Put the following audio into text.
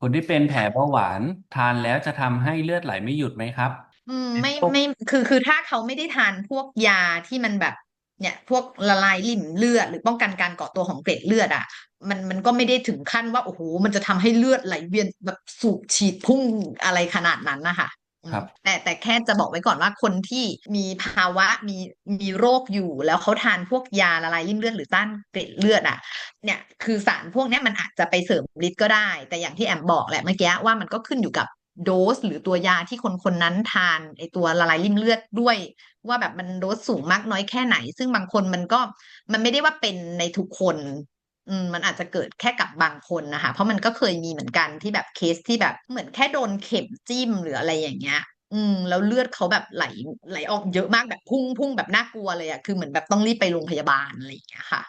คนที่เป็นแผลเบาหวานทานแล้วจะทำให้เลือดไหลไม่หยุดไหมครับ อืมไม่พวกไม่คือคือถ้าเขาไม่ได้ทานพวกยาที่มันแบบเนี่ยพวกละลายริ่มเลือด หรือป้องกันการเกาะตัวของเกล็ดเลือดอะมันมันก็ไม่ได้ถึงขั้นว่าโอ้โหมันจะทำให้เลือดไหลเวียนแบบสูบฉีดพุ่งอะไรขนาดนั้นนะคะ ครับแต่แต่แค่จะบอกไว้ก่อนว่าคนที่มีภาวะมีมีโรคอยู่แล้วเขาทานพวกยาละลายริ่มเลือดหรือต้านเกล็ดเลือดอะเนี่ยคือสารพวกเนี้ยมันอาจจะไปเสริมฤทธิ์ก็ได้ แต่อย่างที่แอมบอกแหละเมื่อกี้ว่ามันก็ขึ้นอยู่กับโดสหรือตัวยาที่คนคนนั้นทานไอตัวละลายริ่มเลือดด้วย ว่าแบบมันโดสสูงมากน้อยแค่ไหน ซึ่งบางคนมันก็มันไม่ได้ว่าเป็นในทุกคน อืมมันอาจจะเกิดแค่กับบางคนนะคะ เพราะมันก็เคยมีเหมือนกันที่แบบเคสที่แบบเหมือนแค่โดนเข็มจิ้มหรืออะไรอย่างเงี้ยอืมแล้วเลือดเขาแบบไหลไหลออกเยอะมากแบบพุ่งพุ่งแบบน่ากลัวเลยอะคือเหมือนแบบต้องรีบไปโรงพยาบาลอะไรอย่างเงี้ยค่ะ